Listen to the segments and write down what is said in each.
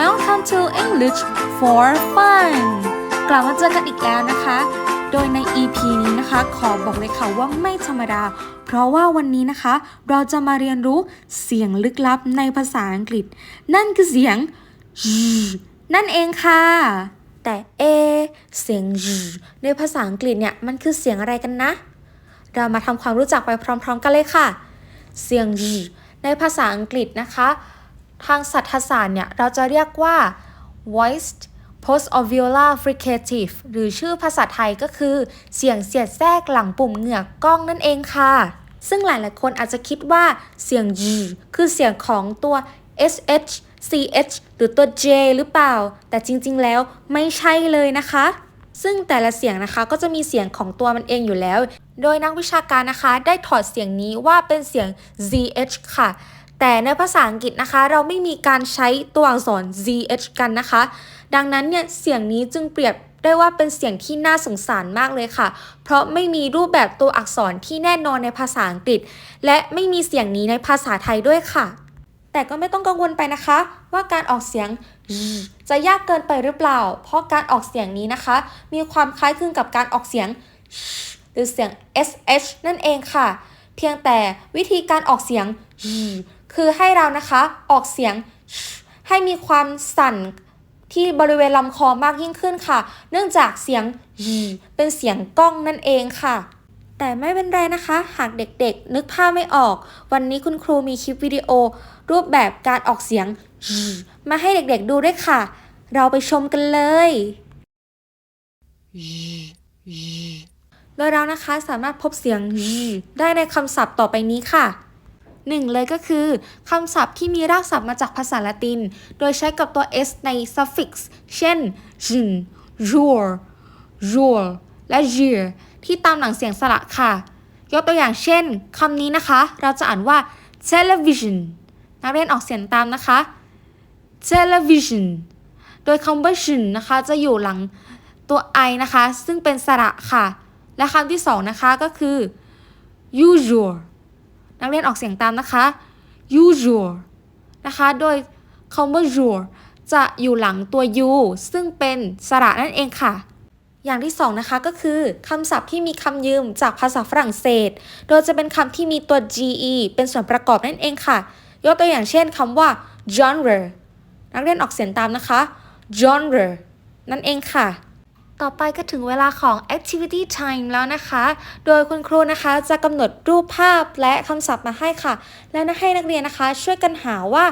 Welcome to English for Fun กลับมาเจอกันอีกแล้วนะคะ โดยใน EP นี้นะคะ ขอบอกเลยค่ะว่าไม่ธรรมดา เพราะว่าวันนี้นะคะ เราจะมาเรียนรู้เสียงลึกลับในภาษาอังกฤษ นั่นคือเสียง นั่นเองค่ะ แต่เอ เสียงในภาษาอังกฤษเนี่ยมันคือเสียงอะไรกันนะ เรามาทำความรู้จักไปพร้อม ๆ กันเลยค่ะ เสียงในภาษาอังกฤษนะคะ ทางสัทธศาสตร์เนี่ย เราจะเรียกว่า voiced post-alveolar fricative หรือชื่อภาษาไทยก็คือ เสียงเสียดแทรกหลังปุ่มเหงือกกล้องนั่นเองค่ะ ซึ่งหลายๆคนอาจจะคิดว่าเสียง G คือเสียงของตัว sh ch หรือตัว j หรือเปล่า แต่จริงๆ แล้วไม่ใช่เลยนะคะ ซึ่งแต่ละเสียงนะคะก็จะมีเสียงของตัวมันเองอยู่แล้ว โดยนักวิชาการนะคะ ได้ถอดเสียงนี้ว่าเป็นเสียง zh ค่ะ แต่ในภาษาอังกฤษนะคะ เราไม่มีการใช้ตัวอักษร zh กันนะคะ ดังนั้นเนี่ยเสียงนี้จึงเปรียบได้ว่าเป็นเสียงที่น่าสงสารมากเลยค่ะ เพราะไม่มีรูปแบบตัวอักษรที่แน่นอนในภาษาอังกฤษ และไม่มีเสียงนี้ในภาษาไทยด้วยค่ะ แต่ก็ไม่ต้องกังวลไปนะคะ ว่าการออกเสียงจะยากเกินไปหรือเปล่า เพราะการออกเสียงนี้นะคะ มีความคล้ายคลึงกับการออกเสียง หรือเสียง sh นั่นเองค่ะ เพียงแต่วิธีการออกเสียง คือให้เรานะคะออกเสียงให้มีความสั่นที่บริเวณลำคอมากยิ่งขึ้นค่ะ เนื่องจากเสียงเป็นเสียงก้องนั่นเองค่ะ แต่ไม่เป็นไรนะคะ หากเด็กๆ นึกภาพไม่ออก วันนี้คุณครูมีคลิปวิดีโอ รูปแบบการออกเสียง มาให้เด็กๆดูด้วยค่ะ เราไปชมกันเลยโดยเรานะคะสามารถพบเสียงได้ในคำศัพท์ต่อไปนี้ค่ะ หนึ่งเลยก็คือคำศัพท์ที่มีรากศัพท์มาจากภาษาละติน โดยใช้กับตัว s ใน suffix เช่น jin jour jour และ jir ที่ตามหลังเสียงสระค่ะ ยกตัวอย่างเช่นคำนี้นะคะ เราจะอ่านว่า television นักเรียนออกเสียงตามนะคะ television โดยคำว่า jin นะคะจะอยู่หลังตัว i นะคะ ซึ่งเป็นสระค่ะ และคำที่สองนะคะก็คือ usual นักเรียนออกเสียงตามนะคะ usual นะคะ โดยคำว่า usual จะอยู่หลังตัว u ซึ่งเป็นสระนั่นเองค่ะ อย่างที่สองนะคะก็คือคำศัพท์ที่มีคำยืมจากภาษาฝรั่งเศส โดยจะเป็นคำที่มีตัว ge เป็นส่วนประกอบนั่นเองค่ะ ยกตัวอย่างเช่นคำว่า genre นักเรียนออกเสียงตามนะคะ genre นั่นเองค่ะ ต่อไปก็ถึงเวลาของ activity time แล้วนะคะ โดยคุณครูนะคะจะกำหนดรูปภาพและคำศัพท์มาให้ค่ะ และให้นักเรียนนะคะ ช่วยกันหาว่า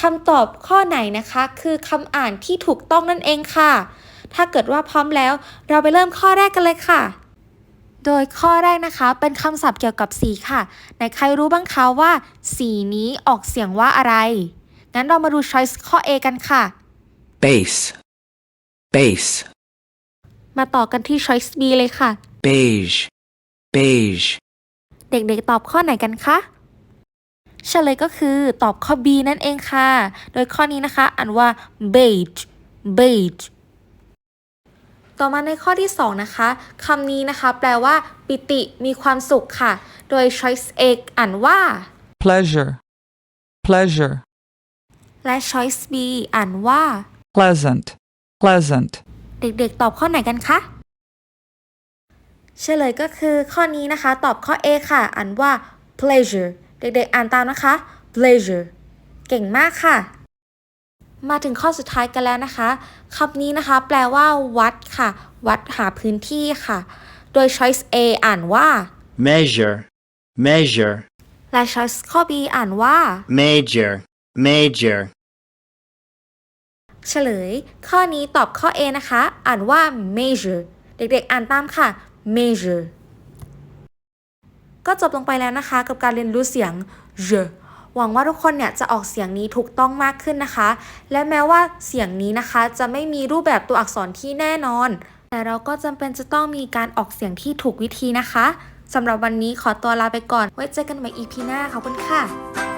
คำตอบข้อไหนนะคะ คือคำอ่านที่ถูกต้องนั่นเองค่ะ ถ้าเกิดว่าพร้อมแล้ว เราไปเริ่มข้อแรกกันเลยค่ะ โดยข้อแรกนะคะ เป็นคำศัพท์เกี่ยวกับสีค่ะไหนใครรู้บ้างคะว่า สีนี้ออกเสียงว่าอะไร งั้นเรามาดู choice ข้อ A กันค่ะ base, base, มาต่อกันที่ choice B เลยค่ะ beige, beige, เด็กๆตอบข้อไหนกันคะเฉลยก็คือตอบข้อ B นั่นเองค่ะ โดยข้อนี้นะคะอ่านว่า beige beige ต่อมาในข้อที่ 2 นะคะคำนี้นะคะ แปลว่า ปิติมีความสุขค่ะ โดย choice A อ่านว่า pleasure, pleasure, และ choice B อ่านว่า pleasant, pleasant, เด็กๆ ตอบข้อไหนกันคะเฉลยก็คือข้อนี้นะคะ ตอบข้อ A ค่ะ อ่านว่า pleasure เด็กๆ อ่านตามนะคะ pleasure เก่งมากค่ะ มาถึงข้อสุดท้ายกันแล้วนะคะคำนี้นะคะ แปลว่า วัดค่ะ วัดหาพื้นที่ค่ะ โดย choice A อ่านว่า measure, measure, และ choice ข้อ B อ่านว่า major, major, เฉลย ข้อนี้ตอบข้อ A นะคะ อ่านว่า measure เด็กๆ อ่านตามค่ะ measure ก็จบลงไปแล้วนะคะ กับการเรียนรู้เสียง je หวังว่าทุกคนเนี่ยจะออกเสียงนี้ถูกต้องมากขึ้นนะคะ และแม้ว่าเสียงนี้นะคะ จะไม่มีรูปแบบตัวอักษรที่แน่นอน แต่เราก็จำเป็นจะต้องมีการออกเสียงที่ถูกวิธีนะคะสำหรับวันนี้ขอตัวลาไปก่อน ไว้เจอกันใหม่ EP หน้าขอบคุณค่ะ